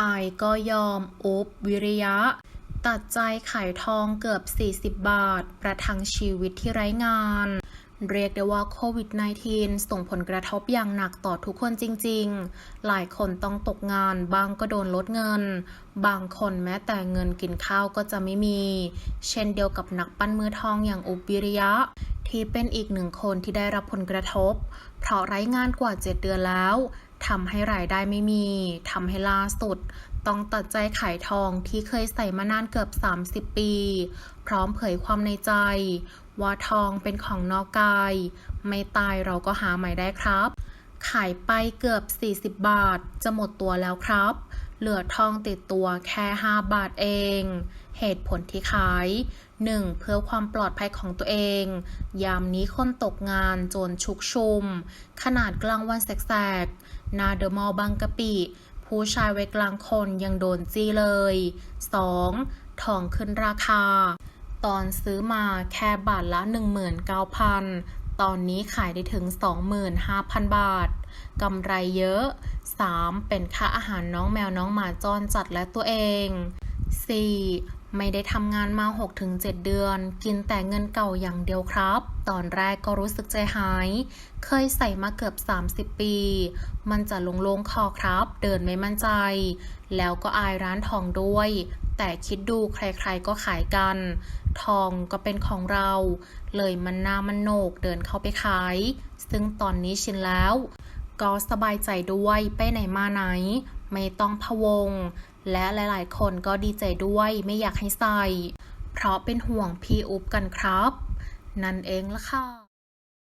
อายก็ยอมอุบวิริยะ ตัดใจขายทองเกือบ 40 บาท ประทังชีวิตที่ไร้งาน เรียกได้ว่าโควิด -19 ส่งผลกระทบอย่างหนักต่อทุกคนจริงๆ หลายคนต้องตกงาน บางก็โดนลดเงิน บางคนแม้แต่เงินกินข้าวก็จะไม่มี เช่นเดียวกับนักปั้นมือทองอย่างอุบวิริยะที่เป็นอีกหนึ่งคนที่ได้รับผลกระทบ เพราะไร้งานกว่า 7 เดือนแล้ว ทำให้รายได้ไม่มีทำให้ล่าสุด ต้องตัดใจขายทองที่เคยใส่มานานเกือบ 30 ปี พร้อมเผยความในใจ ว่าทองเป็นของนอกกาย ไม่ตายเราก็หาใหม่ได้ครับ ขายไปเกือบ 40 บาท จะหมดตัวแล้วครับ เหลือทองติดตัวแค่ 5 บาทเอง เหตุผลที่ขาย 1. เพื่อความปลอดภัยของตัวเอง ยามนี้คนตกงานโจรชุกชุม ขนาดกลางวันแสกๆนาเดอมอลบางกะปิ ผู้ชายวัยกลางคนยังโดนจี้เลย 2. ทองขึ้นราคา ตอนซื้อมาแค่บาทละ 19,000 ตอนนี้ขายได้ถึง 25,000 บาท กำไรเยอะ 3. เป็นค่าอาหารน้องแมวน้องหมาจรจัดและตัวเอง 4. ไม่ได้ทำงานมา 6-7 เดือน กินแต่เงินเก่าอย่างเดียวครับ ตอนแรกก็รู้สึกใจหาย เคยใส่มาเกือบ 30 ปี มันจะลงๆคอครับ เดินไม่มั่นใจ แล้วก็อายร้านทองด้วย แต่คิดดูใครๆก็ขายกัน ทองก็เป็นของเรา เลยมันหน้ามันโหนกเดินเข้าไปขาย ซึ่งตอนนี้ชินแล้ว ก็สบายใจด้วยไปไหนมาไหน ไม่ต้องพะวง และหลายๆ คนก็ดีใจด้วยไม่อยากให้ใส่ เพราะเป็นห่วงพี่อุ๊บกันครับ นั่นเองละค่ะ